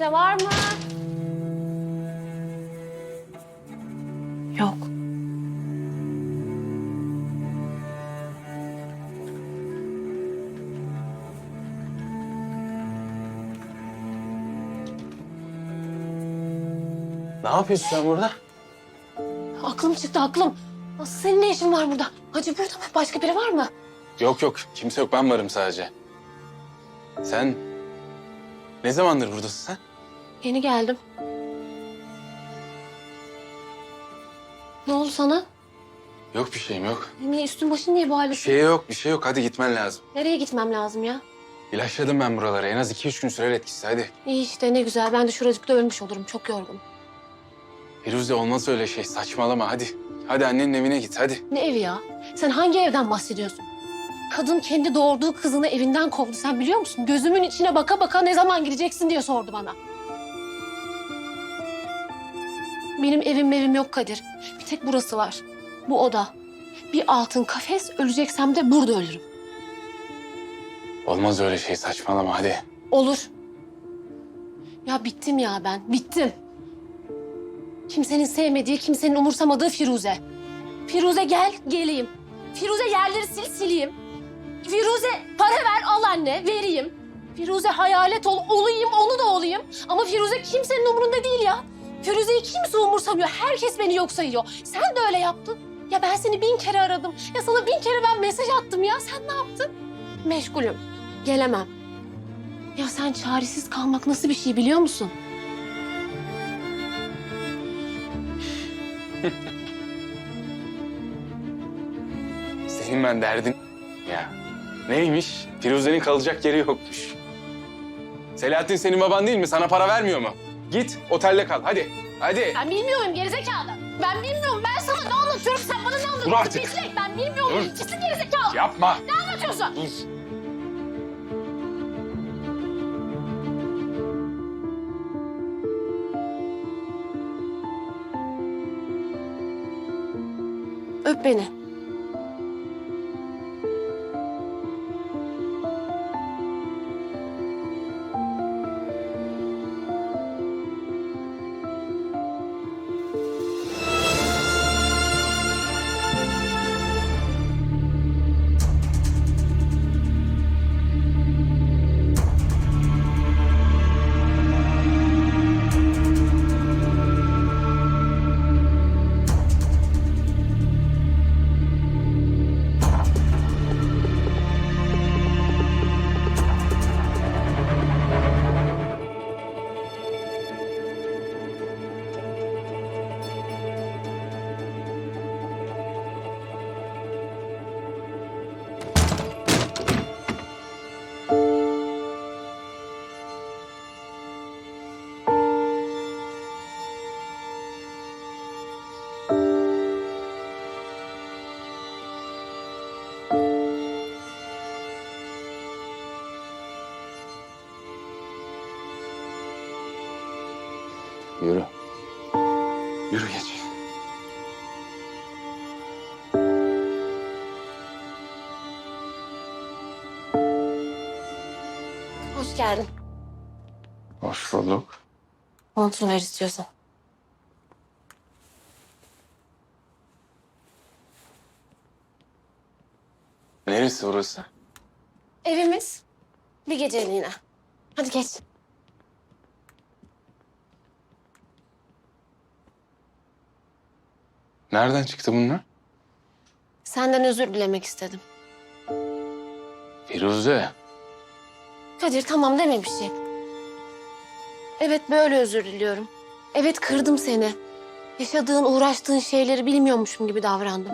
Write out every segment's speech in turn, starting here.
Kimse var mı? Yok. Ne yapıyorsun sen burada? Aklım çıktı aklım. Nasıl senin ne işin var burada? Hacı burada mı? Başka biri var mı? Yok yok kimse yok ben varım sadece. Sen ne zamandır buradasın sen? Yeni geldim. Ne oldu sana? Yok bir şeyim yok. Niye üstün başın niye bu halde? Bir şey yok bir şey yok hadi gitmen lazım. Nereye gitmem lazım ya? İlaçladım ben buraları en az iki üç gün sürer etkisi hadi. İyi işte ne güzel. Ben de şuracıkta ölmüş olurum. Çok yorgunum. Firuze olmaz öyle şey saçmalama hadi. Hadi annenin evine git hadi. Ne evi ya? Sen hangi evden bahsediyorsun? Kadın kendi doğurduğu kızını evinden kovdu. Sen biliyor musun? Gözümün içine baka baka ne zaman gideceksin diye sordu bana. Benim evim evim yok Kadir. Bir tek burası var. Bu oda. Bir altın kafes. Öleceksem de burada ölürüm. Olmaz öyle şey saçmalama hadi. Olur. Ya bittim ya ben. Bittim. Kimsenin sevmediği, kimsenin umursamadığı Firuze. Firuze gel, geleyim. Firuze yerleri sil, sileyim. Firuze para ver, al anne, vereyim. Firuze hayalet ol, olayım, onu da olayım. Ama Firuze kimsenin umurunda değil ya. Firuze'yi kimse umursamıyor. Herkes beni yok sayıyor. Sen de öyle yaptın. Ya ben seni bin kere aradım. Ya sana bin kere ben mesaj attım ya. Sen ne yaptın? Meşgulüm. Gelemem. Ya sen çaresiz kalmak nasıl bir şey biliyor musun? Senin ben derdin ya. Neymiş? Firuze'nin kalacak yeri yokmuş. Selahattin senin baban değil mi? Sana para vermiyor mu? Git otelde kal hadi. Hadi. Ben bilmiyorum gerizekalı. Ben bilmiyorum. Ben sana ne anlatıyorum? Sen bana ne anlatıyorsun? artık. Pislik, Ben bilmiyorum. Dur. Pislik gerizekalı. Yapma. Ne anlatıyorsun? Dur. Öp beni. Yürü. Yürü geç. Hoş geldin. Hoş bulduk. Montunu ver istiyorsan. Neresi orası? Evimiz. Bir geceliğine. Hadi geç. Nereden çıktı bunlar? Senden özür dilemek istedim. Firuze. Kadir tamam deme bir şey. Evet böyle özür diliyorum. Evet kırdım seni. Yaşadığın, uğraştığın şeyleri bilmiyormuşum gibi davrandım.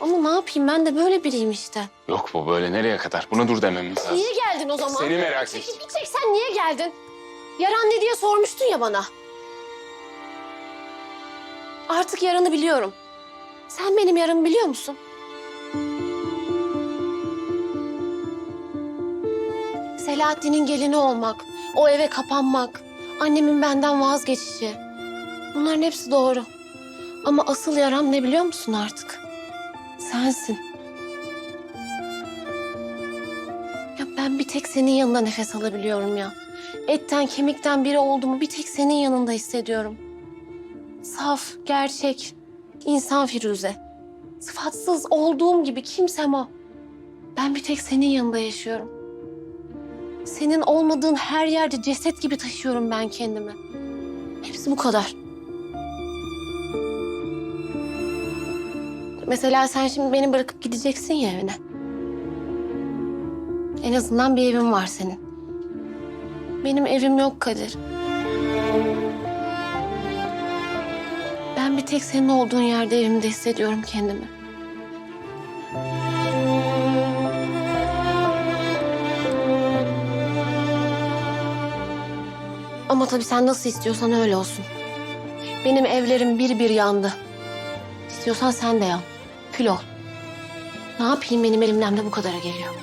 Ama ne yapayım ben de böyle biriyim işte. Yok bu böyle nereye kadar? Buna dur dememiz lazım. Niye geldin o zaman? Seni merak Çekip ettim. bir çek sen niye geldin? Yaran ne diye sormuştun ya bana. Artık yaranı biliyorum. Sen benim yaramı biliyor musun? Selahattin'in gelini olmak, o eve kapanmak, annemin benden vazgeçişi. Bunların hepsi doğru. Ama asıl yaram ne biliyor musun artık? Sensin. Ya Ben bir tek senin yanında nefes alabiliyorum ya. Etten kemikten biri olduğumu bir tek senin yanında hissediyorum. Saf, gerçek, insan Firuze. Sıfatsız olduğum gibi kimsem o. Ben bir tek senin yanında yaşıyorum. Senin olmadığın her yerde ceset gibi taşıyorum ben kendimi. Hepsi bu kadar. Mesela sen şimdi beni bırakıp gideceksin ya evine. En azından bir evin var senin. Benim evim yok Kadir. Tek senin olduğun yerde evimde hissediyorum kendimi. Ama tabii sen nasıl istiyorsan öyle olsun. Benim evlerim bir bir yandı. İstiyorsan sen de yan. Kül ol. Ne yapayım benim elimden de bu kadara geliyor.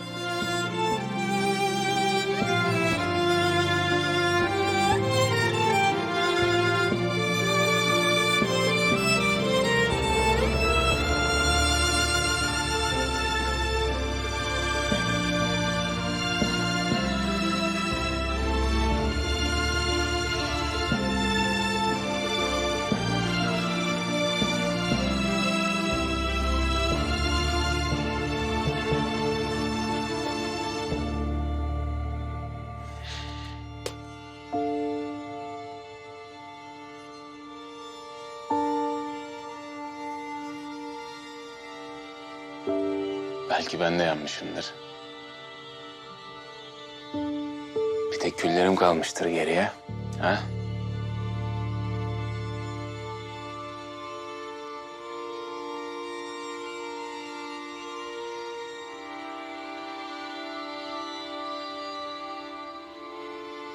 Belki ben de yanmışımdır. Bir tek küllerim kalmıştır geriye. Ha?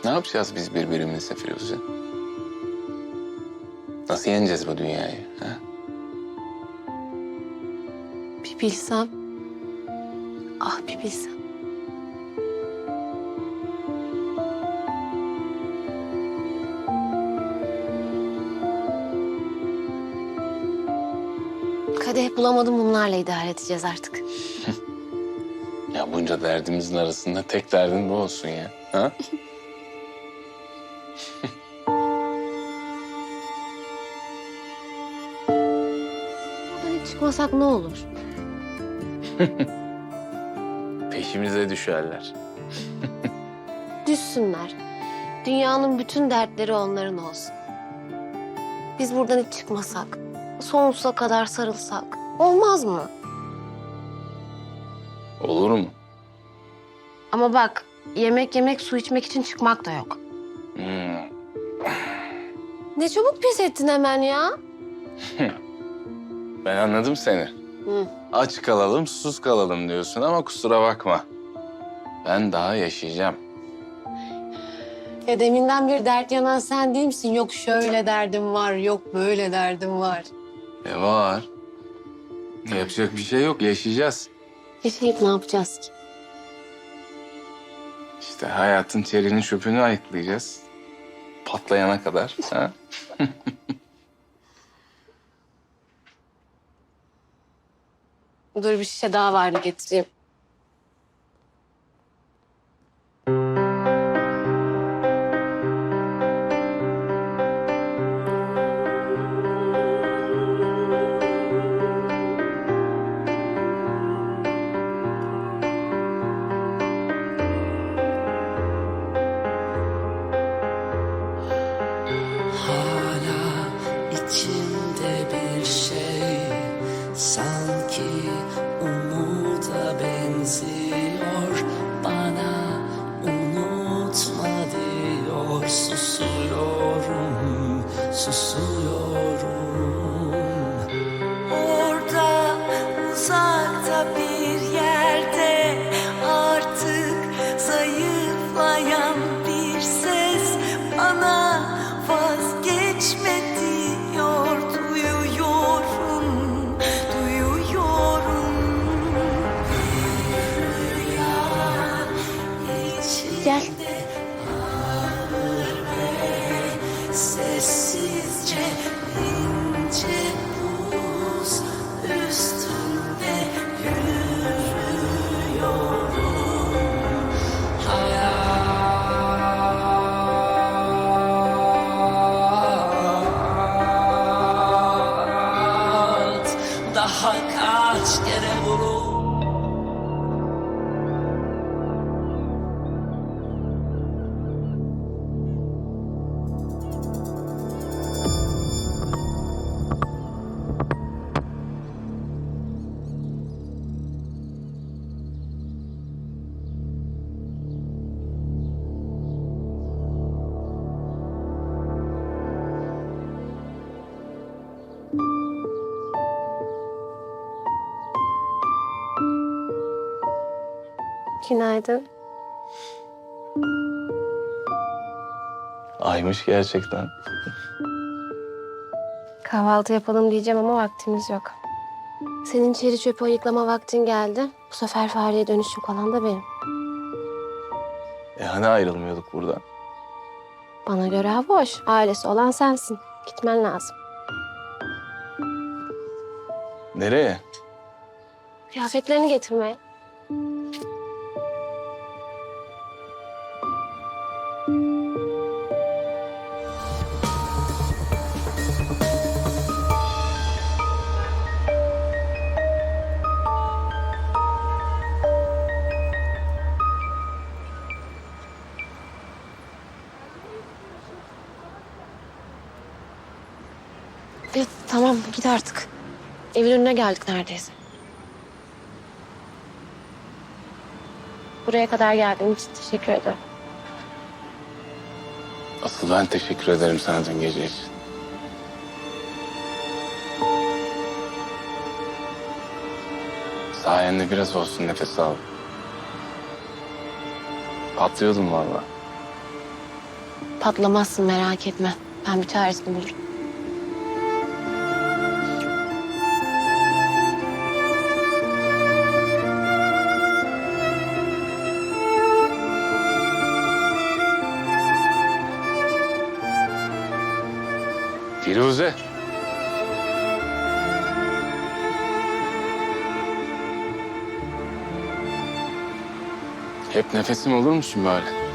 Ne yapacağız biz birbirimizle Firuze? Nasıl yeneceğiz bu dünyayı? Ha? Bir bilsem. Bir bilsem. Kadeh bulamadım bunlarla idare edeceğiz artık. Ya bunca derdimizin arasında tek derdin bu olsun ya. Ha? Buradan hiç çıkmasak ne olur? Peşimize düşerler. Düşsünler. Dünyanın bütün dertleri onların olsun. Biz buradan hiç çıkmasak, sonsuza kadar sarılsak olmaz mı? Olur mu? Ama bak yemek yemek su içmek için çıkmak da yok. Hmm. Ne çabuk pes ettin hemen ya. Ben anladım seni. Hı. Aç kalalım, susuz kalalım diyorsun ama kusura bakma. Ben daha yaşayacağım. Ya deminden bir dert yanan sen değil misin? Yok şöyle derdim var, yok böyle derdim var. E var. Yapacak bir şey yok, yaşayacağız. Yaşayıp ne yapacağız ki? İşte hayatın çelini çöpünü ayıklayacağız. Patlayana kadar. Ha? Dur bir şişe daha vardı getireyim. Günaydın. Aymış gerçekten. Kahvaltı yapalım diyeceğim ama vaktimiz yok. Senin çeri çöpü ayıklama vaktin geldi. Bu sefer fareye dönüşüm kalan da benim. E hani ayrılmıyorduk buradan? Bana göre ha boş. Ailesi olan sensin. Gitmen lazım. Nereye? Kıyafetlerini getirmeye. Önüne geldik neredeyse. Buraya kadar geldiğin için teşekkür ederim. Asıl ben teşekkür ederim sana dün gece için. Sayende biraz olsun nefes aldım. Patlıyordum valla. Patlamazsın merak etme. Ben bir çaresini bulurum. Hep nefesim olur musun böyle?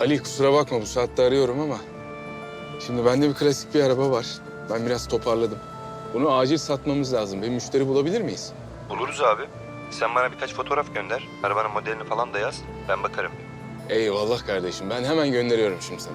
Ali kusura bakma bu saatte arıyorum ama... Şimdi bende bir klasik bir araba var. Ben biraz toparladım. Bunu acil satmamız lazım. Bir müşteri bulabilir miyiz? Buluruz abi. Sen bana birkaç fotoğraf gönder. Arabanın modelini falan da yaz. Ben bakarım. Eyvallah kardeşim. Ben hemen gönderiyorum şimdi sana.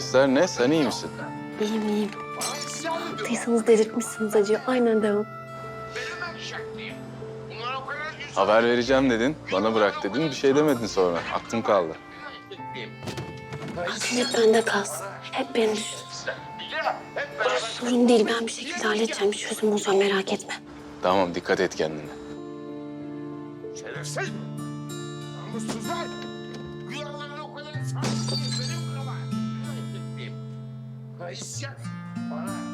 Sesler ne? Sen iyi misin? İyiyim iyiyim. Yaptıysanız delirtmişsiniz acıyor. Aynen devam. Haber vereceğim dedin. Bana bırak dedin. Bir şey demedin sonra. Aklım kaldı. Aklın hep bende kalsın. Hep beni düşün. Sorun değil. Ben bir şekilde halledeceğim. Bir çözüm bulacağım. Merak etme. Tamam dikkat et kendine. Şerefsiz! Namussuzlar! Rüyalarına o kadar. Kayısya bana şerefsiz.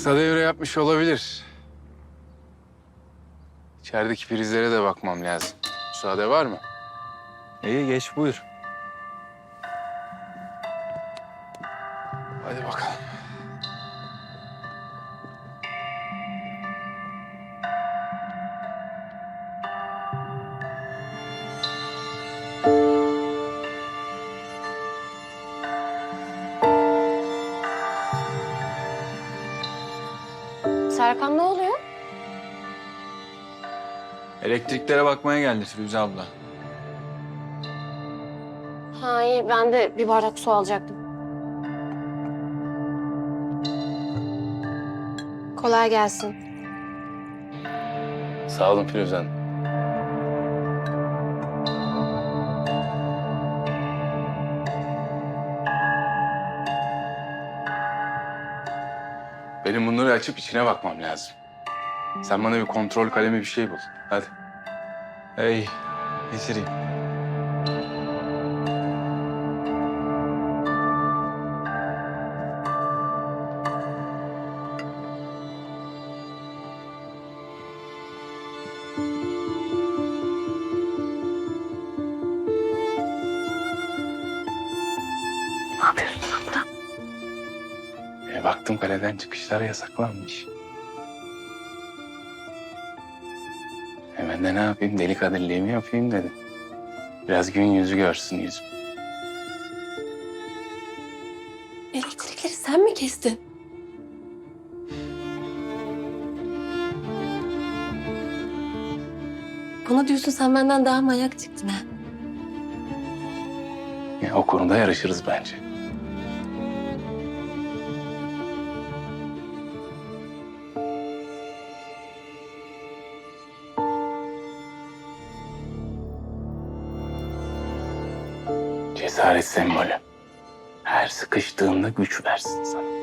Kısa devre yapmış olabilir. İçerideki prizlere de bakmam lazım. Müsaade var mı? İyi geç buyur. Hadi bakalım. Serkan ne oluyor? Elektriklere bakmaya geldi Firuze abla. Ha iyi ben de bir bardak su alacaktım. Kolay gelsin. Sağ olun Firuze Hanım. Bunları açıp içine bakmam lazım. Sen bana bir kontrol kalemi bir şey bul. Hadi. Hey, getireyim. Baktım kaleden çıkışlar yasaklanmış. Hemen de ne yapayım? Deli kadirliğimi yapayım dedim. Biraz gün yüzü görsün yüzüm. Elektrikleri sen mi kestin? Bana diyorsun sen benden daha manyak çıktın ha. Ya, o konuda yarışırız bence. Sembolü. Her sıkıştığında güç versin sana.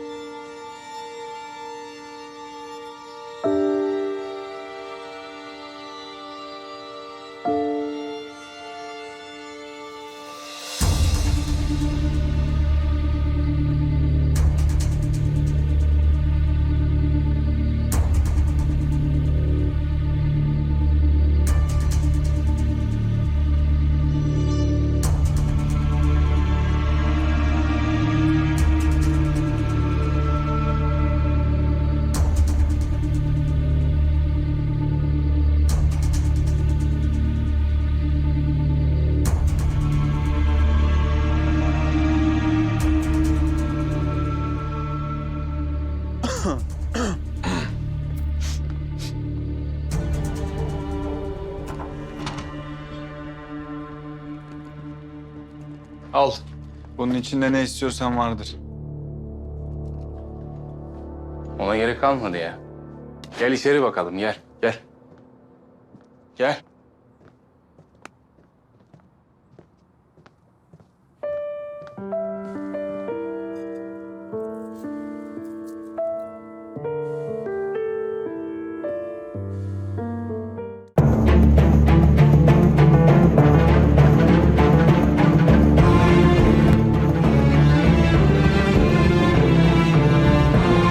Al. Bunun içinde ne istiyorsan vardır. Ona gerek kalmadı ya. Gel içeri bakalım gel. Gel. Gel.